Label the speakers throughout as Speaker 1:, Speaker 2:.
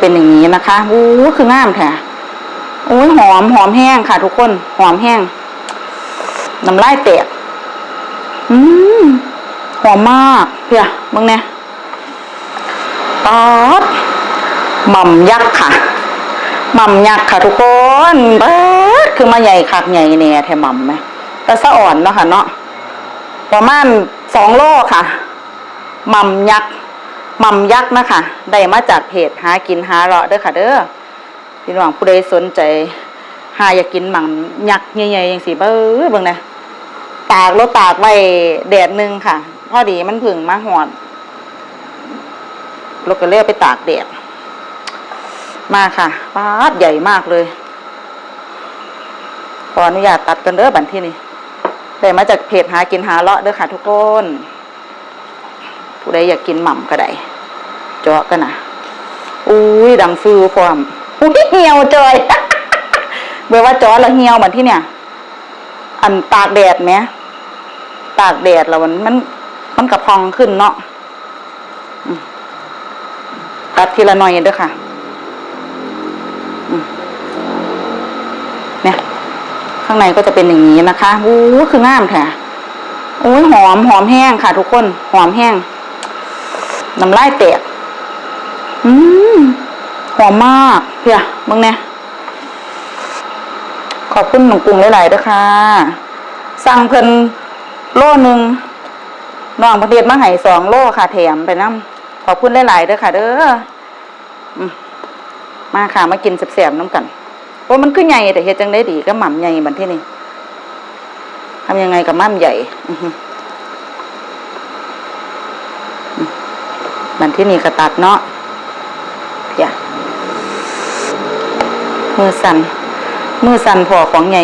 Speaker 1: เป็นอย่างนี้นะคะอู้คืองามแท้โอ้ยหอมหอมแห้งค่ะ ทุกคน หอมแห้งน้ำลายแตกอืมหอมมากเพียมึงเนี่ยตอดหม่ำยักษ์ค่ะหม่ำยักษ์ค่ะ ทุกคนเบิดคือมาใหญ่คักใหญ่เนี่ยแทหม่ำไหมแต่สะอ่อนเนาะค่ะเนาะประมาณสองโลค่ะหม่ำยักษ์ หม่ำยักษ์นะคะได้มาจากเพจหากินหาเราะเด้อค่ะ เด้อพี่น้องผู้ใดสนใจ หาอยากกินหม่ำยักษ์ใหญ่ๆอย่างสีเบ้อเบิ่งนะตากรถตากไว้แดดหนึ่งค่ะ พอดีมันผึ่งมาหอดรถก็เลี้ยวไปตากแดดมาค่ะป้าดใหญ่มากเลยขออนุญาตตัดกันเด้อบันที่นี่ได้มาจากเพจหากินหาเลาะเด้อค่ะทุกคน ผู้ใดอยากกินหม่ำก็ได้ จาะกันนะอุ้ยดังฟือพร้อมอุ้ยเหี่ยวเจยเบลว่าจาะแล้วเหี่ยวบันที่เนี่ย อันตากแดดไหมตากแดดแล้วมันมันมันกระพองขึ้นเนาะตัดทีละหน่อยเด้อค่ะเนี่ย ข้างในก็จะเป็นอย่างนี้นะคะอู้คืองามแท้โอ้ยหอมหอมแห้งค่ะ ทุกคน หอมแห้งน้ำลายแตก อืมหอมมากเพียมึงเนี่ยขอบคุณหนุ่มกรุงหลายๆด้วยค่ะ สั่งเพิ่นโล่หนึ่งน้องประเดียดมาให้สองโลค่ะแถมไปน้ำขอบคุณหลายๆด้วยค่ะ เด้อมาค่ะมากินแสบๆน้ำกันโอ้มันคือใหญ่แต่เฮ็ดจังได้ดีก็หม่ำใหญ่บันที่นี่ทำยังไงกับหม่ำใหญ่บันที่นี่กระตัดเนาะอย่า มือสั่นมือสั่นพอของไง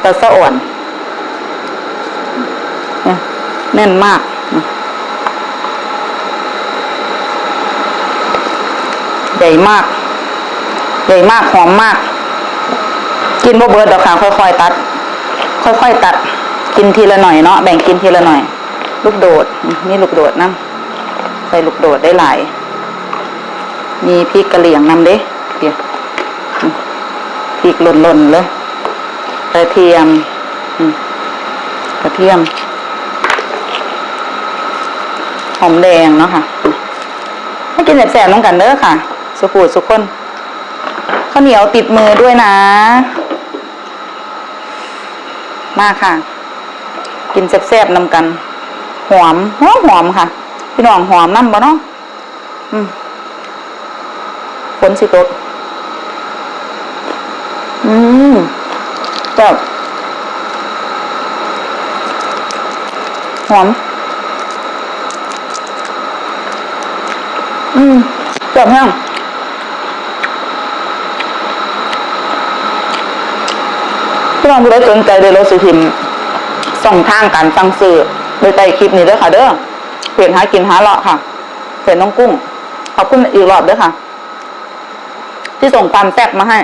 Speaker 1: แต่สะอ่อนเนี่ยแน่นมากใหญ่มาก ใหญ่มากหอมมาก กินบ่เบิร์ดดอกค่ะค่อยๆตัด ค่อยๆตัด กินทีละหน่อยเนาะแบ่งกินทีละหน่อย ลูกโดดนี่ลูกโดดนะใส่ลูกโดดได้หลาย มีพริกกะเหรี่ยงนำเด้เดี๋ยวพริกหล่นๆเลยกระเทียมกระเทียม หอมแดงเนาะค่ะให้กินแสบๆน้องกันเด้อค่ะ สุขูสุขคนข้าวเหนียวติดมือด้วยนะ มาค่ะ กินแซ่บๆนำกัน หอมหอมหอมค่ะ พี่น้องหอมน้ำบ่เนาะอืม ฝนสิตก อืมแบบหอม อืมแบบแห้งพี่น้องผู้ใดสนใจเดี๋ยราสิพิมส่งทางการสั่งซื้อโดยใต้คลิปนี้เด้อค่ะเด้อเปลี่ยนหากินหาเลาะค่ะเปลี่ยนน้องกุ้ง ขอบคุณอีกรอบเด้อค่ะ ที่ส่งความแซ่บมาให้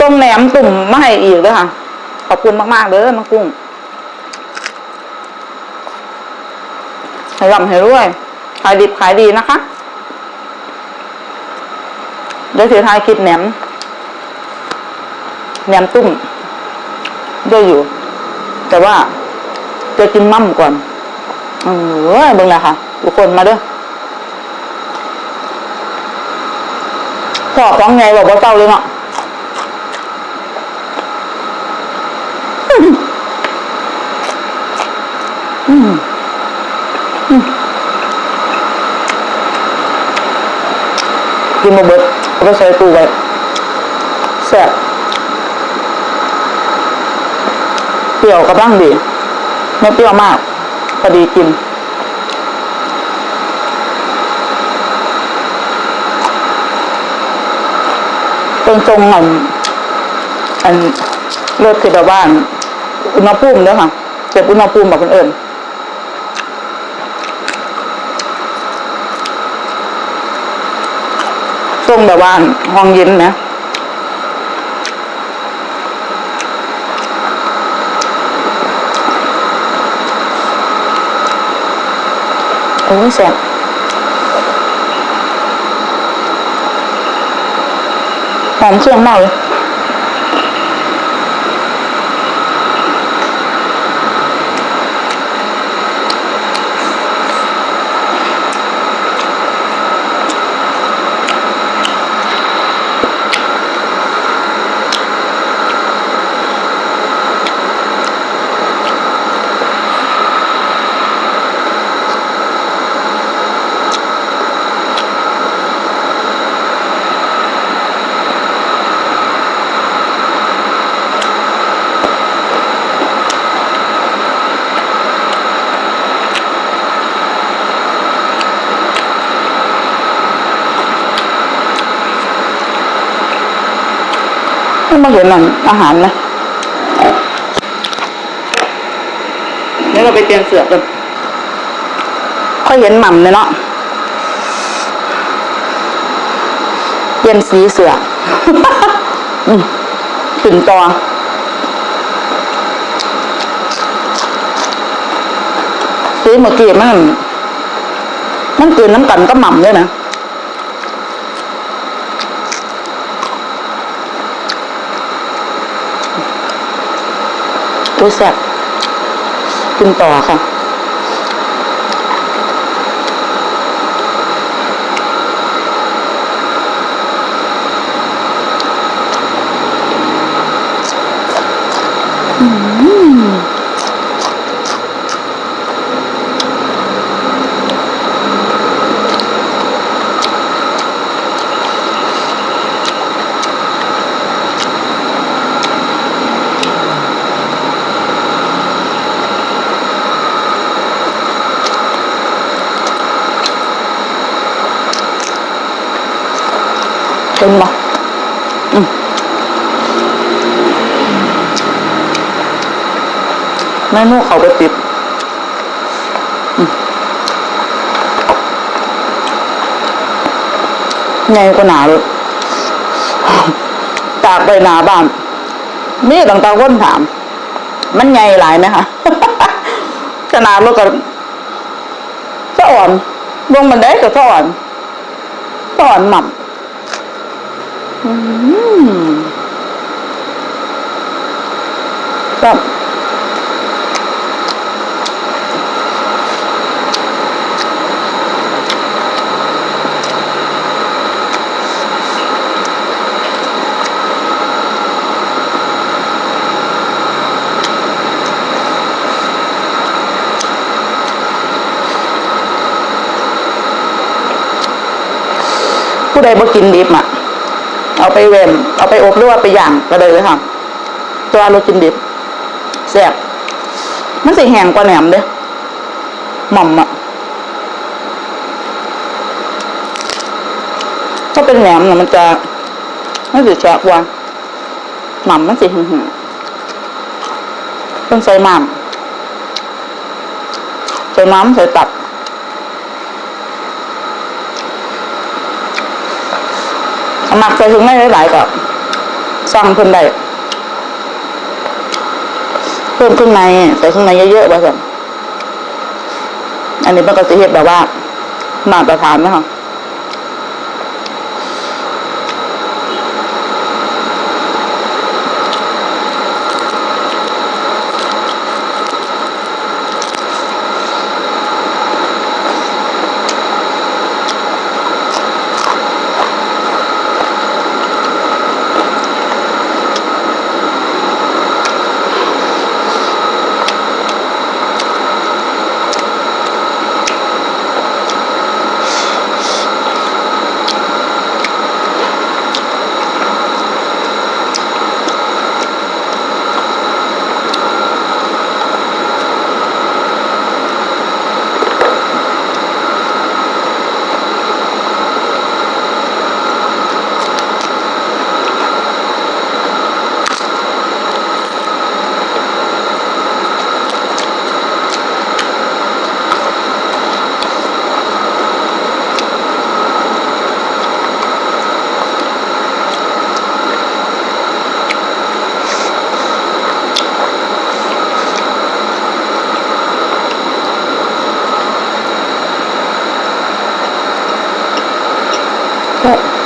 Speaker 1: ต้มแหนมตุ่มมาให้อีกเลยค่ะ ขอบคุณมาก ๆเลยน้องกุ้งให้ร่ำให้รวย ขายดิบขายดีนะคะ เดี๋ยวถือท้ายคลิปแหนมแหนมตุ่มด้วยอยู่ แต่ว่าจะกินมั่มก่อน เออเบิ่งเลยค่ะ ทุกคนมาเด้อพ่อของไงบอกว่าเจ้าเลยเนาะอืมอืมกินมาเบิดเอาไปใส่ตู้ไว้แซ่บเปรี้ยวกระบ้างดี ไม่เปรี้ยวมากพอดีกิน ตรงตรงๆอันอันรถที่แบบว่าอุณหภูมิเด้อค่ะเก็บอุณหภูมิแบบคนอื่นตรงแบบว่าห้องเย็นนะโอ้ยแซ่บ หอมเงมากเลยไม่มาเห็นหนังอาหารนะเดี๋ยวเราไปเตรียมเสือกันค่อยเห็นหม่ำเลยเนาะเปลี่ยนสีเสืออืมถึงตอสีเมื่อกี้มันมันกินน้ำกันก็หม่ำด้วยนะ ตัวแซ่บกินต่อค่ะอืม เมนูเขาไปติดไงก็หนาเลยจากไปหนาบ้านมีต่างๆคนถาม มันไงหลายไหมคะขนาดรถกับสะอ่อนลงมันได้กับสะอ่อนสะอ่อนหม่ำอืมแบบ ผู้ใดบ่กินดิบอะ เอาไปเวนเอาไปอบหรือว่าไปย่างก็ได้เลยค่ะ ตัวเรากินดิบแซ่บมันสิแห้งกว่าแหนมเด้หม่อมอะถ้าเป็นแหนมน่ะมันจะมันสิแฉะกว่าหม่ำมันสิหึ่งๆต้องใส่หม่ำใส่น้ำใส่ตับ หมักใส่ถุงได้หลายๆก็สั่งเพิ่นได้เพิ่มเครื่องในใส่เครื่องในเยอะๆว่าสันอันนี้มันก็สิเฮ็ดแบบว่ามาตรฐานนะคะ But